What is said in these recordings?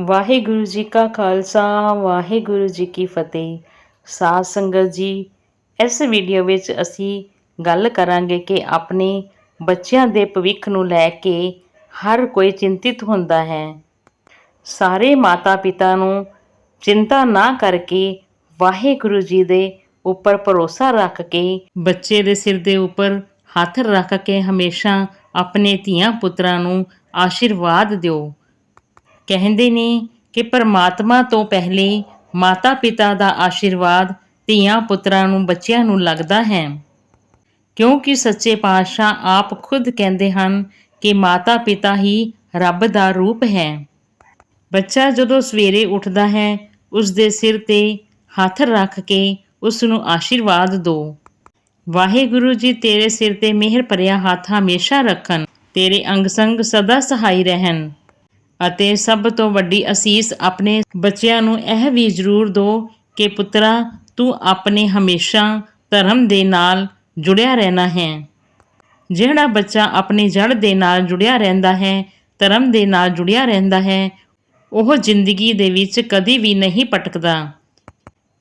ਵਾਹਿਗੁਰੂ ਜੀ ਕਾ ਖਾਲਸਾ, ਵਾਹਿਗੁਰੂ ਜੀ ਕੀ ਫਤਿਹ। ਸਾਧ ਸੰਗਤ ਜੀ, ਇਸ ਵੀਡੀਓ ਵਿੱਚ ਅਸੀਂ ਗੱਲ ਕਰਾਂਗੇ ਕਿ ਆਪਣੇ ਬੱਚਿਆਂ ਦੇ ਭਵਿੱਖ ਨੂੰ ਲੈ ਕੇ ਹਰ ਕੋਈ ਚਿੰਤਿਤ ਹੁੰਦਾ ਹੈ। ਸਾਰੇ ਮਾਤਾ ਪਿਤਾ ਨੂੰ ਚਿੰਤਾ ਨਾ ਕਰਕੇ ਵਾਹਿਗੁਰੂ ਜੀ ਦੇ ਉੱਪਰ ਭਰੋਸਾ ਰੱਖ ਕੇ, ਬੱਚੇ ਦੇ ਸਿਰ ਦੇ ਉੱਪਰ ਹੱਥ ਰੱਖ ਕੇ ਹਮੇਸ਼ਾ ਆਪਣੇ ਧੀਆਂ ਪੁੱਤਰਾਂ ਨੂੰ ਆਸ਼ੀਰਵਾਦ ਦਿਓ। ਕਹਿੰਦੇ ਨੇ ਕਿ ਪਰਮਾਤਮਾ ਤੋਂ ਪਹਿਲੇ ਮਾਤਾ ਪਿਤਾ ਦਾ ਆਸ਼ੀਰਵਾਦ ਧੀਆਂ ਪੁੱਤਰਾਂ ਨੂੰ ਬੱਚਿਆਂ ਨੂੰ ਲੱਗਦਾ ਹੈ। ਕਿਉਂਕਿ ਸੱਚੇ ਪਾਤਸ਼ਾਹ ਆਪ ਖੁਦ ਕਹਿੰਦੇ ਹਨ ਕਿ ਮਾਤਾ ਪਿਤਾ ਹੀ ਰੱਬ ਦਾ ਰੂਪ ਹੈ। ਬੱਚਾ ਜਦੋਂ ਸਵੇਰੇ ਉੱਠਦਾ ਹੈ ਉਸ ਦੇ ਸਿਰ ਤੇ ਹੱਥ ਰੱਖ ਕੇ ਉਸ ਨੂੰ ਆਸ਼ੀਰਵਾਦ ਦਿਓ ਵਾਹਿਗੁਰੂ ਜੀ, ਤੇਰੇ ਸਿਰ ਤੇ ਮਿਹਰ ਭਰਿਆ ਹੱਥ ਹਮੇਸ਼ਾ ਰੱਖਣ, ਤੇਰੇ ਅੰਗ ਸੰਗ ਸਦਾ ਸਹਾਈ ਰਹਿਣ। ਅਤੇ ਸਭ ਤੋਂ ਵੱਡੀ ਅਸੀਸ ਆਪਣੇ ਬੱਚਿਆਂ ਨੂੰ ਇਹ ਵੀ ਜ਼ਰੂਰ ਦਿਓ ਕਿ ਪੁੱਤਰਾ, ਤੂੰ ਆਪਣੇ ਹਮੇਸ਼ਾ ਧਰਮ ਦੇ ਨਾਲ ਜੁੜਿਆ ਰਹਿਣਾ ਹੈ। ਜਿਹੜਾ ਬੱਚਾ ਆਪਣੀ ਜੜ ਦੇ ਨਾਲ ਜੁੜਿਆ ਰਹਿੰਦਾ ਹੈ, ਧਰਮ ਦੇ ਨਾਲ ਜੁੜਿਆ ਰਹਿੰਦਾ ਹੈ, ਉਹ ਜ਼ਿੰਦਗੀ ਦੇ ਵਿੱਚ ਕਦੀ ਵੀ ਨਹੀਂ ਭਟਕਦਾ।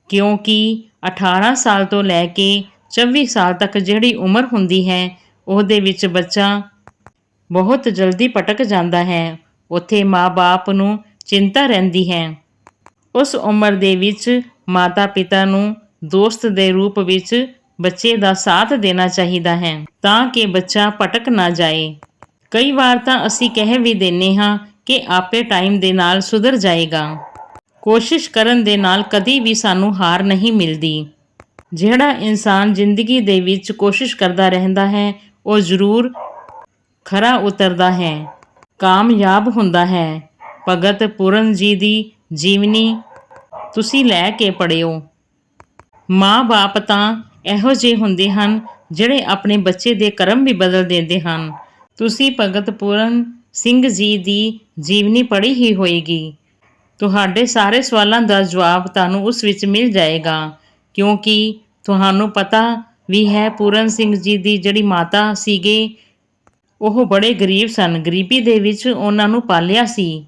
ਕਿਉਂਕਿ 18 ਸਾਲ ਤੋਂ ਲੈ ਕੇ 24 ਸਾਲ ਤੱਕ ਜਿਹੜੀ ਉਮਰ ਹੁੰਦੀ ਹੈ, ਉਹਦੇ ਵਿੱਚ ਬੱਚਾ ਬਹੁਤ ਜਲਦੀ ਭਟਕ ਜਾਂਦਾ ਹੈ। ਉੱਥੇ ਮਾਪੇ ਨੂੰ ਚਿੰਤਾ ਰਹਿੰਦੀ ਹੈ। ਉਸ ਉਮਰ ਦੇ ਵਿੱਚ ਮਾਤਾ ਪਿਤਾ ਨੂੰ ਦੋਸਤ ਦੇ ਰੂਪ ਵਿੱਚ ਬੱਚੇ ਦਾ ਸਾਥ ਦੇਣਾ ਚਾਹੀਦਾ ਹੈ ਤਾਂ ਕਿ ਬੱਚਾ ਭਟਕ ਨਾ ਜਾਏ। ਕਈ ਵਾਰ ਤਾਂ ਅਸੀਂ ਕਹਿ ਵੀ ਦਿੰਨੇ ਹਾਂ ਕਿ ਆਪੇ ਟਾਈਮ ਦੇ ਨਾਲ ਸੁਧਰ ਜਾਏਗਾ। ਕੋਸ਼ਿਸ਼ ਕਰਨ ਦੇ ਨਾਲ ਕਦੀ ਵੀ ਸਾਨੂੰ ਹਾਰ ਨਹੀਂ ਮਿਲਦੀ। ਜਿਹੜਾ ਇਨਸਾਨ ਜ਼ਿੰਦਗੀ ਦੇ ਵਿੱਚ ਕੋਸ਼ਿਸ਼ ਕਰਦਾ ਰਹਿੰਦਾ ਹੈ, ਉਹ ਜ਼ਰੂਰ ਖਰਾ ਉਤਰਦਾ ਹੈ। ਕਾਮਯਾਬ ਹੁੰਦਾ ਹੈ। ਭਗਤ ਪੂਰਨ ਜੀ ਦੀ ਜੀਵਨੀ ਤੁਸੀਂ ਲੈ ਕੇ ਪੜਿਓ ਮਾਂ-ਬਾਪ ਤਾਂ ਇਹੋ ਜਿਹੇ ਹੁੰਦੇ ਹਨ ਜਿਹੜੇ ਆਪਣੇ ਬੱਚੇ ਦੇ ਕਰਮ ਵੀ ਬਦਲ ਦਿੰਦੇ ਹਨ। ਤੁਸੀਂ ਭਗਤ ਪੂਰਨ ਸਿੰਘ ਜੀ ਦੀ ਜੀਵਨੀ ਪੜ੍ਹੀ ਹੀ ਹੋਏਗੀ। ਤੁਹਾਡੇ ਸਾਰੇ ਸਵਾਲਾਂ ਦਾ ਜਵਾਬ ਤੁਹਾਨੂੰ ਉਸ ਵਿੱਚ ਮਿਲ ਜਾਏਗਾ, ਕਿਉਂਕਿ ਤੁਹਾਨੂੰ ਪਤਾ ਵੀ ਹੈ ਪੂਰਨ ਸਿੰਘ ਜੀ ਦੀ ਜਿਹੜੀ ਮਾਤਾ ਸੀਗੇ ਉਹ ਬੜੇ ਗਰੀਬ ਸਨ। ਗਰੀਬੀ ਦੇ ਵਿੱਚ ਉਹਨਾਂ ਨੂੰ ਪਾਲਿਆ ਸੀ।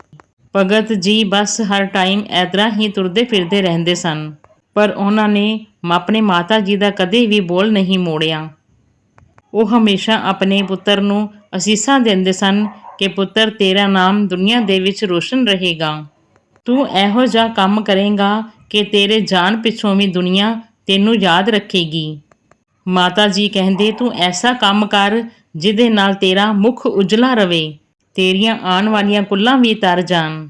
ਭਗਤ ਜੀ ਬਸ ਹਰ ਟਾਈਮ ਐਤਰਾ ਹੀ ਤੁਰਦੇ ਫਿਰਦੇ ਰਹਿੰਦੇ ਸਨ। ਪਰ ਉਹਨਾਂ ਨੇ ਆਪਣੇ ਮਾਤਾ ਜੀ ਦਾ ਕਦੇ ਵੀ ਬੋਲ ਨਹੀਂ ਮੋੜਿਆ। ਉਹ ਹਮੇਸ਼ਾ ਆਪਣੇ ਪੁੱਤਰ ਨੂੰ ਅਸੀਸਾਂ ਦਿੰਦੇ ਸਨ ਕਿ, ਪੁੱਤਰ, ਤੇਰਾ ਨਾਮ ਦੁਨੀਆ ਦੇ ਵਿੱਚ ਰੋਸ਼ਨ ਰਹੇਗਾ। ਤੂੰ ਇਹੋ ਜਿਹਾ ਕੰਮ ਕਰੇਗਾ ਕਿ ਤੇਰੇ ਜਾਨ ਪਿੱਛੋਂ ਵੀ ਦੁਨੀਆ ਤੈਨੂੰ ਯਾਦ ਰੱਖੇਗੀ। ਮਾਤਾ ਜੀ ਕਹਿੰਦੇ, ਤੂੰ ਐਸਾ ਕੰਮ ਕਰ ਜਿਹਦੇ ਨਾਲ ਤੇਰਾ ਮੁਖ ਉਜਲਾ ਰਵੇ, ਤੇਰੀਆਂ ਆਉਣ ਵਾਲੀਆਂ ਕੁੱਲਾਂ ਵੀ ਤਰ ਜਾਣ।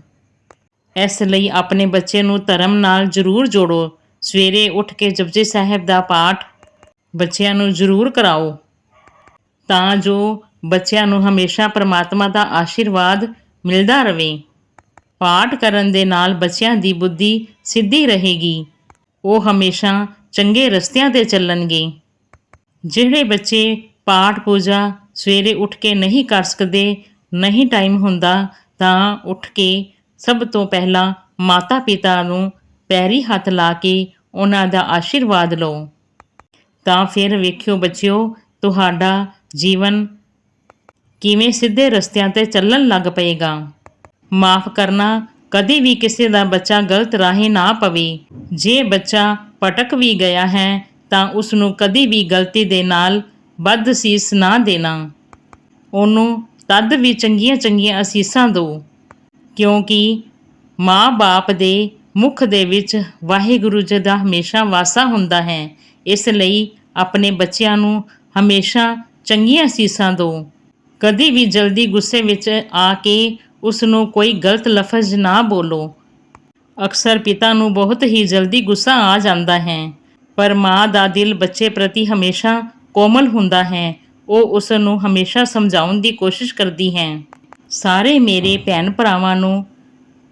ਇਸ ਲਈ ਆਪਣੇ ਬੱਚੇ ਨੂੰ ਧਰਮ ਨਾਲ ਜ਼ਰੂਰ ਜੋੜੋ। ਸਵੇਰੇ ਉੱਠ ਕੇ ਜਪਜੀ ਸਾਹਿਬ ਦਾ ਪਾਠ ਬੱਚਿਆਂ ਨੂੰ ਜ਼ਰੂਰ ਕਰਾਓ। ਤਾਂ ਜੋ ਬੱਚਿਆਂ ਨੂੰ ਹਮੇਸ਼ਾ ਪ੍ਰਮਾਤਮਾ ਦਾ ਆਸ਼ੀਰਵਾਦ ਮਿਲਦਾ ਰਹੇ ਪਾਠ ਕਰਨ ਦੇ ਨਾਲ ਬੱਚਿਆਂ ਦੀ ਬੁੱਧੀ ਸਿੱਧੀ ਰਹੇਗੀ। ਉਹ ਹਮੇਸ਼ਾ ਚੰਗੇ ਰਸਤਿਆਂ ਤੇ ਚੱਲਣਗੇ। ਜਿਹੜੇ ਬੱਚੇ ਪਾਠ ਪੂਜਾ ਸਵੇਰੇ ਉੱਠ ਕੇ ਨਹੀਂ ਕਰ ਸਕਦੇ, ਨਹੀਂ ਟਾਈਮ ਹੁੰਦਾ, ਤਾਂ ਉੱਠ ਕੇ ਸਭ ਤੋਂ ਪਹਿਲਾਂ ਮਾਤਾ ਪਿਤਾ ਨੂੰ ਪੈਰੀ ਹੱਥ ਲਾ ਕੇ ਉਹਨਾਂ ਦਾ ਆਸ਼ੀਰਵਾਦ ਲਓ। ਤਾਂ ਫਿਰ ਵੇਖਿਓ ਬੱਚਿਓ, ਤੁਹਾਡਾ ਜੀਵਨ ਕਿਵੇਂ ਸਿੱਧੇ ਰਸਤਿਆਂ ਤੇ ਚੱਲਣ ਲੱਗ ਪਏਗਾ। ਮਾਫ ਕਰਨਾ ਕਦੇ ਵੀ ਕਿਸੇ ਦਾ ਬੱਚਾ ਗਲਤ ਰਾਹੇ ਨਾ ਪਵੇ। ਜੇ ਬੱਚਾ ਭਟਕ ਵੀ ਗਿਆ ਹੈ ਤਾਂ ਉਸ ਨੂੰ ਕਦੀ ਵੀ ਗਲਤੀ ਦੇ ਨਾਲ ਵੱਧ ਬਦਸੀਸ ਨਾ ਦੇਣਾ। ਉਹਨੂੰ ਤਦ ਵੀ ਚੰਗੀਆਂ ਚੰਗੀਆਂ ਅਸੀਸਾਂ ਦਿਓ ਕਿਉਂਕਿ ਮਾਂ-ਬਾਪ ਦੇ ਮੁਖ ਦੇ ਵਿੱਚ ਵਾਹਿਗੁਰੂ ਜੀ ਦਾ ਹਮੇਸ਼ਾ ਵਾਸਾ ਹੁੰਦਾ ਹੈ, ਇਸ ਲਈ ਆਪਣੇ ਬੱਚਿਆਂ ਨੂੰ ਹਮੇਸ਼ਾ ਚੰਗੀਆਂ ਅਸੀਸਾਂ ਦਿਓ ਕਦੀ ਵੀ ਜਲਦੀ ਗੁੱਸੇ ਵਿੱਚ ਆ ਕੇ ਉਸ ਨੂੰ ਕੋਈ ਗਲਤ ਲਫ਼ਜ਼ ਨਾ ਬੋਲੋ। ਅਕਸਰ ਪਿਤਾ ਨੂੰ ਬਹੁਤ ਹੀ ਜਲਦੀ ਗੁੱਸਾ ਆ ਜਾਂਦਾ ਹੈ। ਪਰ ਮਾਂ ਦਾ ਦਿਲ ਬੱਚੇ ਪ੍ਰਤੀ ਹਮੇਸ਼ਾ ਕੋਮਲ ਹੁੰਦਾ ਹੈ। ਉਹ ਉਸ ਨੂੰ ਹਮੇਸ਼ਾ ਸਮਝਾਉਣ ਦੀ ਕੋਸ਼ਿਸ਼ ਕਰਦੀ ਹੈ। ਸਾਰੇ ਮੇਰੇ ਭੈਣ ਭਰਾਵਾਂ ਨੂੰ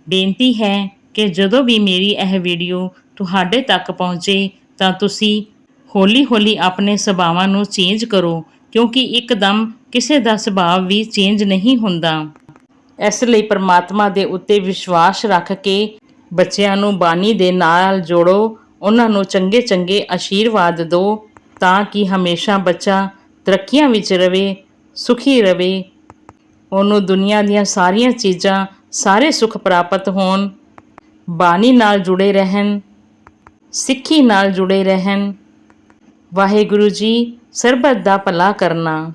ਬੇਨਤੀ ਹੈ ਕਿ ਜਦੋਂ ਵੀ ਮੇਰੀ ਇਹ ਵੀਡੀਓ ਤੁਹਾਡੇ ਤੱਕ ਪਹੁੰਚੇ ਤਾਂ ਤੁਸੀਂ ਹੌਲੀ-ਹੌਲੀ ਆਪਣੇ ਸੁਭਾਵਾਂ ਨੂੰ ਚੇਂਜ ਕਰੋ, ਕਿਉਂਕਿ ਇੱਕਦਮ ਕਿਸੇ ਦਾ ਸੁਭਾਅ ਵੀ ਚੇਂਜ ਨਹੀਂ ਹੁੰਦਾ। ਇਸ ਲਈ ਪਰਮਾਤਮਾ ਦੇ ਉੱਤੇ ਵਿਸ਼ਵਾਸ ਰੱਖ ਕੇ ਬੱਚਿਆਂ ਨੂੰ ਬਾਣੀ ਦੇ ਨਾਲ ਜੋੜੋ। ਉਹਨਾਂ ਨੂੰ ਚੰਗੇ ਚੰਗੇ ਆਸ਼ੀਰਵਾਦ ਦਿਓ ਤਾਂ ਕਿ ਹਮੇਸ਼ਾ ਬੱਚਾ ਤਰੱਕੀਆਂ ਵਿੱਚ ਰਹੇ ਸੁਖੀ ਰਹੇ ਉਹਨੂੰ ਦੁਨੀਆ ਦੀਆਂ ਸਾਰੀਆਂ ਚੀਜ਼ਾਂ ਸਾਰੇ ਸੁੱਖ ਪ੍ਰਾਪਤ ਹੋਣ। ਬਾਣੀ ਨਾਲ ਜੁੜੇ ਰਹਿਣ, ਸਿੱਖੀ ਨਾਲ ਜੁੜੇ ਰਹਿਣ। ਵਾਹਿਗੁਰੂ ਜੀ, ਸਰਬਤ ਦਾ ਭਲਾ ਕਰਨਾ।